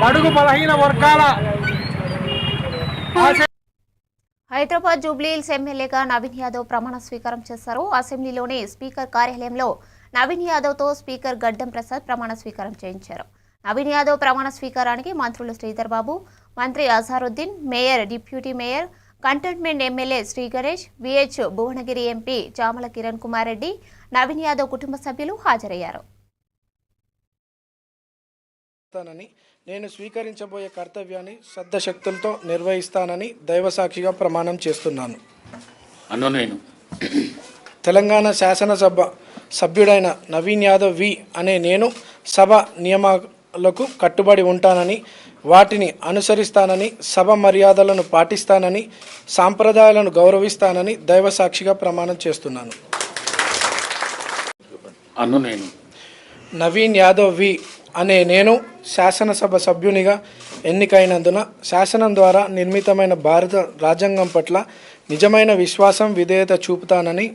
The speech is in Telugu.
బడుగు బలహీన వర్గాల హైదరాబాద్ జూబ్లీహిల్స్ ఎమ్మెల్యేగా నవీన్ యాదవ్ ప్రమాణ స్వీకారం చేశారు. అసెంబ్లీలోని స్పీకర్ కార్యాలయంలో నవీన్ యాదవ్తో స్పీకర్ గడ్డం ప్రసాద్ ప్రమాణ స్వీకారం చేయించారు. నవీన్ యాదవ్ ప్రమాణ స్వీకారానికి మంత్రులు శ్రీధర్ బాబు మంత్రి Azharuddin mayor deputy mayor cantonment MLA Sri Ganesh VH Bhuvanagiri MP Chamala Kiran Kumar Reddy Naveen Yadav కుటుంబ సభ్యులు హాజరయ్యారు. చేస్తానని నేను స్వీకరించబోయే కర్తవ్యాన్ని శ్రద్ధశక్తులతో నిర్వహిస్తానని దైవసాక్షిగా ప్రమాణం చేస్తున్నాను. అన్ను నేను. తెలంగాణ శాసనసభ సభ్యుడైన నవీన్ యాదవ్ వి అనే నేను సభ నియమాలకు కట్టుబడి ఉంటానని వాటిని అనుసరిస్తానని సభ మర్యాదలను పాటిస్తానని సాంప్రదాయాలను గౌరవిస్తానని దైవసాక్షిగా ప్రమాణం చేస్తున్నాను. అన్ను నేను. నవీన్ యాదవ్ వి అనే నేను శాసనసభ సభ్యునిగా ఎన్నికైనందున శాసనం ద్వారా నిర్మితమైన భారత రాజ్యాంగం పట్ల నిజమైన విశ్వాసం విధేయత చూపుతానని